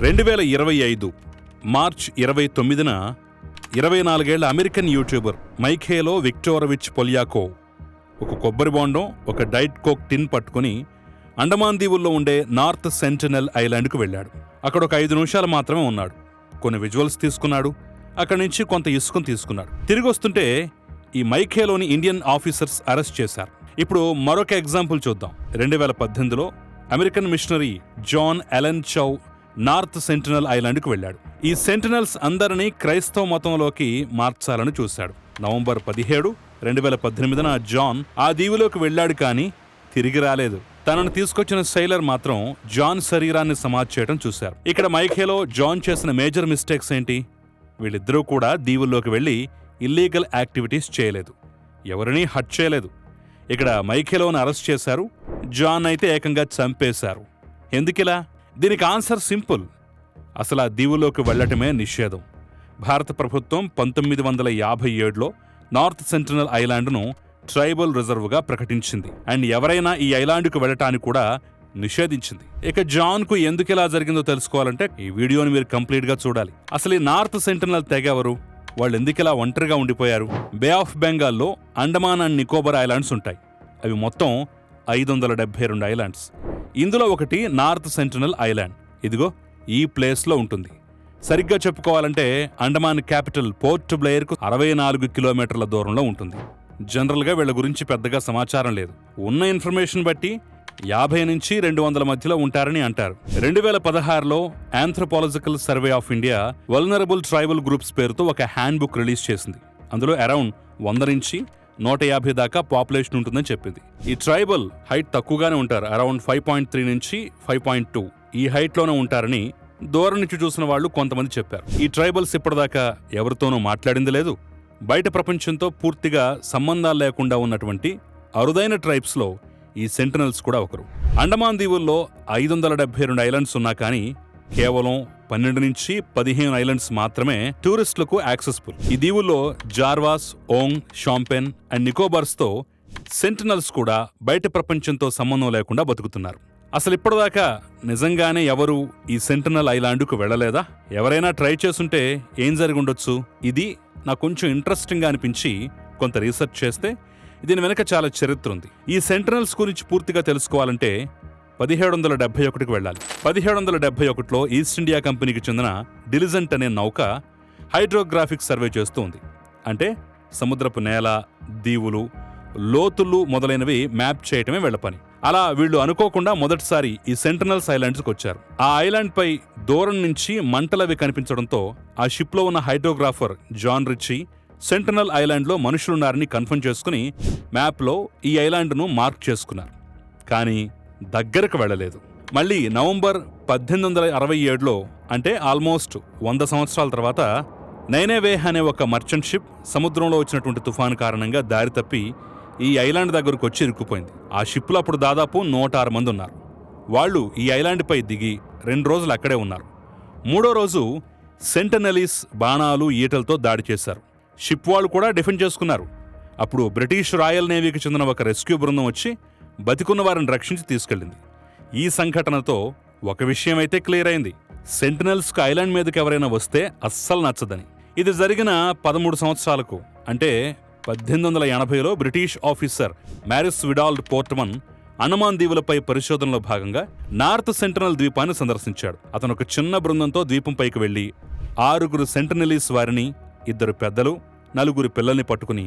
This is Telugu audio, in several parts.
రెండు వేల ఇరవై ఐదు మార్చ్ ఇరవై తొమ్మిదిన ఇరవై నాలుగేళ్ళ అమెరికన్ యూట్యూబర్ మైఖేలో విక్టోరవిచ్ పొలియాకో ఒక కొబ్బరి బోండం ఒక డైట్ కోక్ టిన్ పట్టుకుని అండమాన్ దీవుల్లో ఉండే నార్త్ సెంటినల్ ఐలాండ్కు వెళ్ళాడు. అక్కడ ఒక ఐదు నిమిషాలు మాత్రమే ఉన్నాడు. కొన్ని విజువల్స్ తీసుకున్నాడు. అక్కడి నుంచి కొంత ఇసుకను తీసుకున్నాడు. తిరిగి వస్తుంటే ఈ మైఖేలోని ఇండియన్ ఆఫీసర్స్ అరెస్ట్ చేశారు. ఇప్పుడు మరొక ఎగ్జాంపుల్ చూద్దాం. రెండు వేల పద్దెనిమిదిలో American missionary John Allen Chau North Sentinel ఐలాండ్కు వెళ్ళాడు. ఈ సెంటినల్స్ అందరినీ క్రైస్తవ మతంలోకి మార్చాలని చూశాడు. నవంబర్ పదిహేడు రెండు వేల పద్దెనిమిదిన జాన్ ఆ దీవిలోకి వెళ్ళాడు కానీ తిరిగి రాలేదు. తనను తీసుకొచ్చిన సైలర్ మాత్రం జాన్ శరీరాన్ని సమాధి చేయడం చూశారు. ఇక్కడ మైఖేలో జాన్ చేసిన మేజర్ మిస్టేక్స్ ఏంటి? వీళ్ళిద్దరూ కూడా దీవుల్లోకి వెళ్ళి ఇల్లీగల్ యాక్టివిటీస్ చేయలేదు. ఎవరినీ హట్ చేయలేదు. ఇక్కడ మైఖేలోని అరెస్ట్ చేశారు. జాన్ అయితే ఏకంగా చంపేశారు. ఎందుకిలా? దీనికి ఆన్సర్ సింపుల్. అసలు ఆ దీవులోకి వెళ్ళటమే నిషేధం. భారత ప్రభుత్వం పంతొమ్మిది వందల యాభై ఏడులో నార్త్ సెంట్రల్ ఐలాండ్ను ట్రైబల్ రిజర్వ్గా ప్రకటించింది. అండ్ ఎవరైనా ఈ ఐలాండ్కు వెళ్ళటానికి కూడా నిషేధించింది. ఇక జాన్కు ఎందుకు ఇలా జరిగిందో తెలుసుకోవాలంటే ఈ వీడియోని మీరు కంప్లీట్గా చూడాలి. అసలు ఈ నార్త్ సెంటినల్ తెగ ఎవరు? వాళ్ళు ఎందుకు ఇలా ఒంటరిగా ఉండిపోయారు? బే ఆఫ్ బెంగాల్లో అండమాన్ అండ్ నికోబార్ ఐలాండ్స్ ఉంటాయి. అవి మొత్తం ఐదు వందల డెబ్బై రెండు ఐలాండ్స్. ఇందులో ఒకటి నార్త్ సెంటినల్ ఐలాండ్. ఇదిగో ఈ ప్లేస్లో ఉంటుంది. సరిగ్గా చెప్పుకోవాలంటే అండమాన్ క్యాపిటల్ పోర్ట్ బ్లెయిర్కు అరవై నాలుగు కిలోమీటర్ల దూరంలో ఉంటుంది. జనరల్గా వీళ్ళ గురించి పెద్దగా సమాచారం లేదు. ఉన్న ఇన్ఫర్మేషన్ బట్టి యాభై నుంచి రెండు వందల మధ్యలో ఉంటారని అంటారు. రెండు వేల పదహారులో anthropological survey of India vulnerable tribal groups పేరుతో ఒక హ్యాండ్ బుక్ రిలీజ్ చేసింది. అందులో అరౌండ్ వంద నుంచి నూట యాభై దాకా పాపులేషన్ ఉంటుందని చెప్పింది. ఈ ట్రైబల్ హైట్ తక్కువగానే ఉంటారు. అరౌండ్ ఫైవ్ పాయింట్ త్రీ నుంచి ఫైవ్ పాయింట్ టూ. ఈ హైట్లోనే ఉంటారని దూరం నుంచి చూసిన వాళ్ళు కొంతమంది చెప్పారు. ఈ ట్రైబల్స్ ఇప్పటిదాకా ఎవరితోనూ మాట్లాడింది లేదు. బయట ప్రపంచంతో పూర్తిగా సంబంధాలు లేకుండా ఉన్నటువంటి అరుదైన ట్రైబ్స్లో ఈ సెంటనల్స్ కూడా ఒకరు. అండమాన్ దీవుల్లో ఐదు వందల డెబ్బై రెండు ఐలాండ్స్ ఉన్నా కానీ కేవలం పన్నెండు నుంచి పదిహేను ఐలాండ్స్ మాత్రమే టూరిస్టులకు యాక్సెస్ఫుల్ ఈ దీవుల్లో జార్వాస్ ఓంగ్ షాంపెన్ అండ్ నికోబార్స్తో సెంటినల్స్ కూడా బయట ప్రపంచంతో సంబంధం లేకుండా బతుకుతున్నారు. అసలు ఇప్పటిదాకా నిజంగానే ఎవరు ఈ సెంటినల్ ఐలాండ్కు వెళ్ళలేదా? ఎవరైనా ట్రై చేసుంటే ఏం జరిగి ఉండొచ్చు? ఇది నాకు కొంచెం ఇంట్రెస్టింగ్గా అనిపించి కొంత రీసెర్చ్ చేస్తే దీని వెనక చాలా చరిత్ర ఉంది. ఈ సెంటినల్స్ గురించి పూర్తిగా తెలుసుకోవాలంటే పదిహేడు వందల డెబ్బై ఒకటికి వెళ్ళాలి. పదిహేడు వందల డెబ్బై ఒకటిలో ఈస్ట్ ఇండియా కంపెనీకి చెందిన డిలిజెంట్ అనే నౌక హైడ్రోగ్రాఫిక్ సర్వే చేస్తూ ఉంది. అంటే సముద్రపు నేల దీవులు లోతులు మొదలైనవి మ్యాప్ చేయటమే వీళ్ళ పని. అలా వీళ్ళు అనుకోకుండా మొదటిసారి ఈ సెంటనల్స్ ఐలాండ్స్కి వచ్చారు. ఆ ఐలాండ్ పై దూరం నుంచి మంటలవి కనిపించడంతో ఆ షిప్లో ఉన్న హైడ్రోగ్రాఫర్ జాన్ రిచి సెంటనల్ ఐలాండ్లో మనుషులున్నారని కన్ఫర్మ్ చేసుకుని మ్యాప్లో ఈ ఐలాండ్ను మార్క్ చేసుకున్నారు. కానీ దగ్గరకు వెళ్ళలేదు. మళ్ళీ నవంబర్ పద్దెనిమిది వందల అరవై ఏడులో అంటే ఆల్మోస్ట్ వంద సంవత్సరాల తర్వాత నైనేవేహ్ అనే ఒక మర్చెంట్ షిప్ సముద్రంలో వచ్చినటువంటి తుఫాను కారణంగా దారి తప్పి ఈ ఐలాండ్ దగ్గరకు వచ్చి ఇరుక్కుపోయింది. ఆ షిప్లో అప్పుడు దాదాపు నూట ఆరు మంది ఉన్నారు. వాళ్ళు ఈ ఐలాండ్పై దిగి రెండు రోజులు అక్కడే ఉన్నారు. మూడో రోజు సెంటనలీస్ బాణాలు ఈటలతో దాడి చేశారు. షిప్ వాళ్ళు కూడా డిఫెండ్ చేసుకున్నారు. అప్పుడు బ్రిటిష్ రాయల్ నేవీకి చెందిన ఒక రెస్క్యూ బృందం వచ్చి బతికున్న వారిని రక్షించి తీసుకెళ్ళింది. ఈ సంఘటనతో ఒక విషయం అయితే క్లియర్ అయింది. సెంటినల్స్కు ఐలాండ్ మీదకి ఎవరైనా వస్తే అస్సలు నచ్చదని. ఇది జరిగిన పదమూడు సంవత్సరాలకు అంటే పద్దెనిమిది వందల ఎనభైలో British officer Maurice Vidal Portman Andaman దీవులపై పరిశోధనలో భాగంగా నార్త్ సెంటనల్ ద్వీపాన్ని సందర్శించాడు. అతను ఒక చిన్న బృందంతో ద్వీపం పైకి వెళ్ళి ఆరుగురు సెంటనలీస్ వారిని ఇద్దరు పెద్దలు నలుగురు పిల్లల్ని పట్టుకుని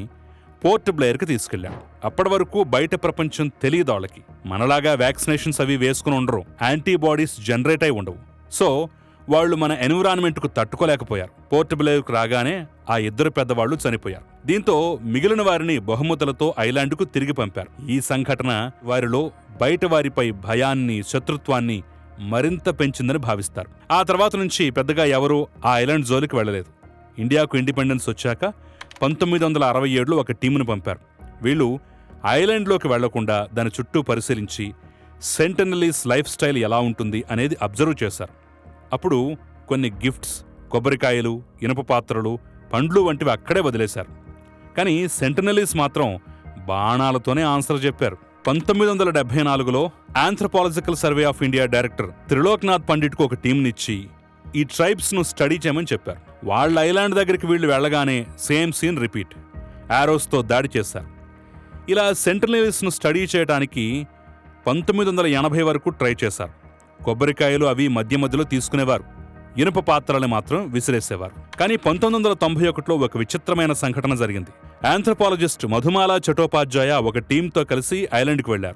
పోర్ట్ బ్లేయర్కి తీసుకెళ్ళాడు అప్పటి వరకు బయట ప్రపంచం తెలియదు వాళ్ళకి. మనలాగా వ్యాక్సినేషన్స్ అవి వేసుకుని ఉండరు. యాంటీబాడీస్ జనరేట్ అయి ఉండవు. సో వాళ్ళు మన ఎన్విరాన్మెంట్కు తట్టుకోలేకపోయారు. పోర్ట్ బ్లేయర్కు రాగానే ఆ ఇద్దరు పెద్దవాళ్ళు చనిపోయారు. దీంతో మిగిలిన వారిని బహుమతులతో ఐలాండ్కు తిరిగి పంపారు. ఈ సంఘటన వారిలో బయట వారిపై భయాన్ని శత్రుత్వాన్ని మరింత పెంచిందని భావిస్తారు. ఆ తర్వాత నుంచి పెద్దగా ఎవరూ ఆ ఐలాండ్ జోలికి వెళ్ళలేదు. ఇండియాకు ఇండిపెండెన్స్ వచ్చాక పంతొమ్మిది వందల అరవై ఏడులో ఒక టీమును పంపారు. వీళ్ళు ఐలాండ్లోకి వెళ్ళకుండా దాని చుట్టూ పరిశీలించి సెంటనలీస్ లైఫ్ స్టైల్ ఎలా ఉంటుంది అనేది అబ్జర్వ్ చేశారు. అప్పుడు కొన్ని గిఫ్ట్స్ కొబ్బరికాయలు ఇనుప పాత్రలు పండ్లు వంటివి అక్కడే వదిలేశారు. కానీ సెంటనలీస్ మాత్రం బాణాలతోనే ఆన్సర్ చెప్పారు. పంతొమ్మిది వందల డెబ్బై నాలుగులో anthropological survey of India director Triloknath పండిట్కు ఒక టీంనిచ్చి ఈ ట్రైబ్స్ను స్టడీ చేయమని చెప్పారు. వాళ్ళ ఐలాండ్ దగ్గరికి వీళ్ళు వెళ్ళగానే సేమ్ సీన్ రిపీట్. యారోస్తో దాడి చేశారు. ఇలా సెంట్రనలీస్ను స్టడీ చేయడానికి పంతొమ్మిది వందల ఎనభై వరకు ట్రై చేశారు. కొబ్బరికాయలు అవి మధ్య మధ్యలో తీసుకునేవారు. ఇనుప పాత్రలు మాత్రం విసిరేసేవారు. కానీ పంతొమ్మిది వందల తొంభై ఒకటిలో ఒక విచిత్రమైన సంఘటన జరిగింది. ఆంథ్రపాలజిస్ట్ మధుమాల చటోపాధ్యాయ ఒక టీంతో కలిసి ఐలాండ్కి వెళ్ళారు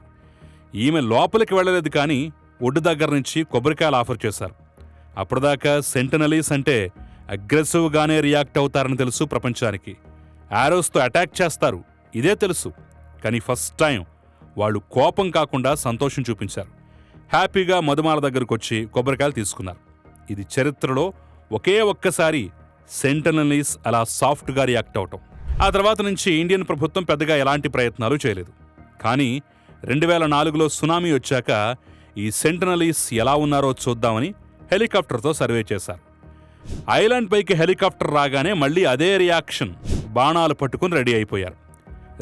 ఈమె లోపలికి వెళ్ళలేదు కానీ ఒడ్డు దగ్గర నుంచి కొబ్బరికాయలు ఆఫర్ చేశారు. అప్పటిదాకా సెంటనలీస్ అంటే అగ్రెసివ్గానే రియాక్ట్ అవుతారని తెలుసు ప్రపంచానికి. యారోస్తో అటాక్ చేస్తారు. ఇదే తెలుసు. కానీ ఫస్ట్ టైం వాళ్ళు కోపం కాకుండా సంతోషం చూపించారు. హ్యాపీగా మధుమాల దగ్గరకు వచ్చి కొబ్బరికాయలు తీసుకున్నారు. ఇది చరిత్రలో ఒకే ఒక్కసారి సెంటనలీస్ అలా సాఫ్ట్గా రియాక్ట్ అవటం. ఆ తర్వాత నుంచి ఇండియన్ ప్రభుత్వం పెద్దగా ఎలాంటి ప్రయత్నాలు చేయలేదు. కానీ రెండు వేల నాలుగులో సునామీ వచ్చాక ఈ సెంటనలీస్ ఎలా ఉన్నారో చూద్దామని హెలికాప్టర్తో సర్వే చేశారు. ఐలాండ్ పైకి హెలికాప్టర్ రాగానే మళ్ళీ అదే రియాక్షన్. బాణాలు పట్టుకుని రెడీ అయిపోయారు.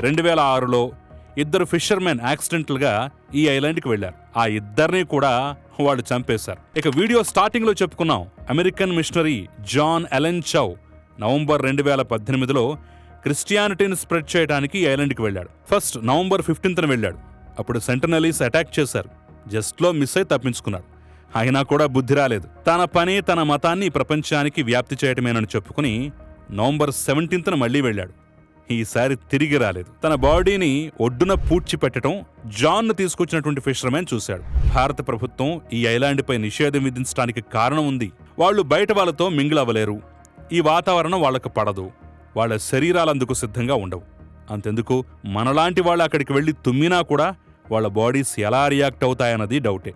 రెండు వేల ఆరులో ఇద్దరు ఫిషర్మెన్ యాక్సిడెంటల్గా ఈ ఐలాండ్కి వెళ్ళారు ఆ ఇద్దరిని కూడా వాళ్ళు చంపేశారు. ఇక వీడియో స్టార్టింగ్లో చెప్పుకున్నాం. American missionary John Allen Chau November రెండు వేల పద్దెనిమిదిలో క్రిస్టియానిటీని స్ప్రెడ్ చేయడానికి ఈ ఐలాండ్కి వెళ్ళాడు. ఫస్ట్ నవంబర్ ఫిఫ్టీన్త్న వెళ్ళాడు. అప్పుడు సెంటనలీస్ అటాక్ చేశారు. జస్ట్లో మిస్ అయి తప్పించుకున్నాడు అయినా కూడా బుద్ధి రాలేదు. తన పని తన మతాన్ని ప్రపంచానికి వ్యాప్తి చేయటమేనని చెప్పుకుని నవంబర్ సెవెంటీన్త్న మళ్ళీ వెళ్ళాడు. ఈసారి తిరిగి రాలేదు. తన బాడీని ఒడ్డున పూడ్చి పెట్టడం జాన్ను తీసుకొచ్చినటువంటి ఫిషర్మెన్ చూశాడు. భారత ప్రభుత్వం ఈ ఐలాండ్పై నిషేధం విధించడానికి కారణం ఉంది. వాళ్ళు బయట వాళ్ళతో మింగిల్ అవ్వలేరు. ఈ వాతావరణం వాళ్ళకు పడదు. వాళ్ళ శరీరాలందుకు సిద్ధంగా ఉండవు. అంతెందుకు మనలాంటి వాళ్ళు అక్కడికి వెళ్ళి తుమ్మినా కూడా వాళ్ళ బాడీస్ ఎలా రియాక్ట్ అవుతాయన్నది డౌటే.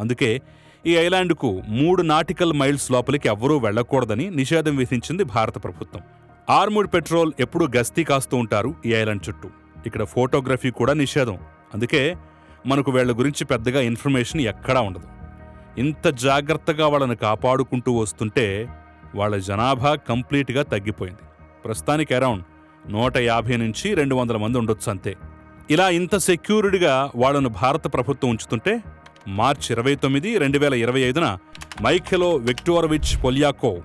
అందుకే ఈ ఐలాండ్కు మూడు నాటికల్ మైల్స్ లోపలికి ఎవ్వరూ వెళ్ళకూడదని నిషేధం విధించింది భారత ప్రభుత్వం. ఆర్ముడ్ పెట్రోల్ ఎప్పుడూ గస్తీ కాస్తూ ఉంటారు ఈ ఐలాండ్ చుట్టూ. ఇక్కడ ఫోటోగ్రఫీ కూడా నిషేధం. అందుకే మనకు వీళ్ళ గురించి పెద్దగా ఇన్ఫర్మేషన్ ఎక్కడా ఉండదు. ఇంత జాగ్రత్తగా వాళ్ళని కాపాడుకుంటూ వస్తుంటే వాళ్ళ జనాభా కంప్లీట్గా తగ్గిపోయింది. ప్రస్తుతానికి అరౌండ్ నూట యాభై నుంచి రెండు వందల మంది ఉండొచ్చు అంతే. ఇలా ఇంత సెక్యూర్డ్గా వాళ్ళను భారత ప్రభుత్వం ఉంచుతుంటే మార్చ్ ఇరవై తొమ్మిది రెండు వేల ఇరవై ఐదున మైఖెలో విక్టోర్విచ్ పొలియాకో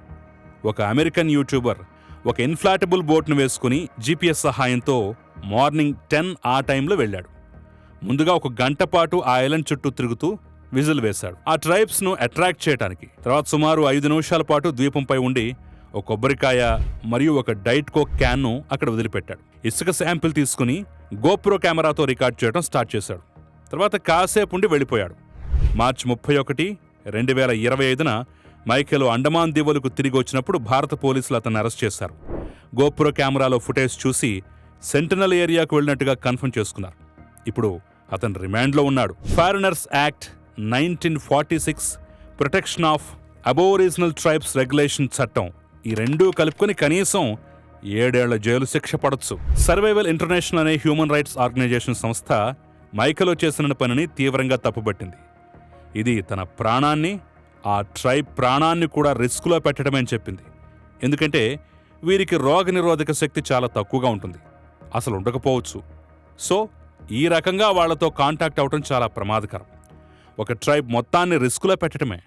ఒక అమెరికన్ యూట్యూబర్ ఒక ఇన్ఫ్లాటబుల్ బోట్ను వేసుకుని జీపీఎస్ సహాయంతో మార్నింగ్ టెన్ ఆ టైంలో వెళ్ళాడు. ముందుగా ఒక గంట పాటు ఆ ఐలండ్ చుట్టూ తిరుగుతూ విజిల్ వేశాడు. ఆ ట్రైబ్స్ను అట్రాక్ట్ చేయడానికి తర్వాత సుమారు ఐదు నిమిషాల పాటు ద్వీపంపై ఉండి ఒక కొబ్బరికాయ మరియు ఒక డైట్ కోక్ క్యాన్ను అక్కడ వదిలిపెట్టాడు. ఇసుక శాంపిల్ తీసుకుని గోప్రో కెమెరాతో రికార్డ్ చేయడం స్టార్ట్ చేశాడు. తర్వాత కాసేపు ఉండి వెళ్ళిపోయాడు. మార్చి ముప్పై ఒకటి రెండు వేల ఇరవై ఐదున మైకేల్ అండమాన్ దీవులకు తిరిగి వచ్చినప్పుడు భారత పోలీసులు అతన్ని అరెస్ట్ చేశారు. గోపుర కెమెరాలో ఫుటేజ్ చూసి సెంటనల్ ఏరియాకు వెళ్ళినట్టుగా కన్ఫర్మ్ చేసుకున్నారు. ఇప్పుడు అతను రిమాండ్లో ఉన్నాడు. Foreigners act nineteen forty six protection of aboriginal tribes regulation చట్టం ఈ రెండూ కలుపుకొని కనీసం ఏడేళ్ళ జైలు శిక్ష పడొచ్చు. సర్వైవల్ ఇంటర్నేషనల్ అనే హ్యూమన్ రైట్స్ ఆర్గనైజేషన్ సంస్థ మైకలో చేసిన పనిని తీవ్రంగా తప్పుబట్టింది ఇది తన ప్రాణాన్ని ఆ ట్రైబ్ ప్రాణాన్ని కూడా రిస్క్లో పెట్టడమే అని చెప్పింది. ఎందుకంటే వీరికి రోగనిరోధక శక్తి చాలా తక్కువగా ఉంటుంది. అసలు ఉండకపోవచ్చు. సో ఈ రకంగా వాళ్ళతో కాంటాక్ట్ అవటం చాలా ప్రమాదకరం. ఒక ట్రైబ్ మొత్తాన్ని రిస్క్లో పెట్టడమే.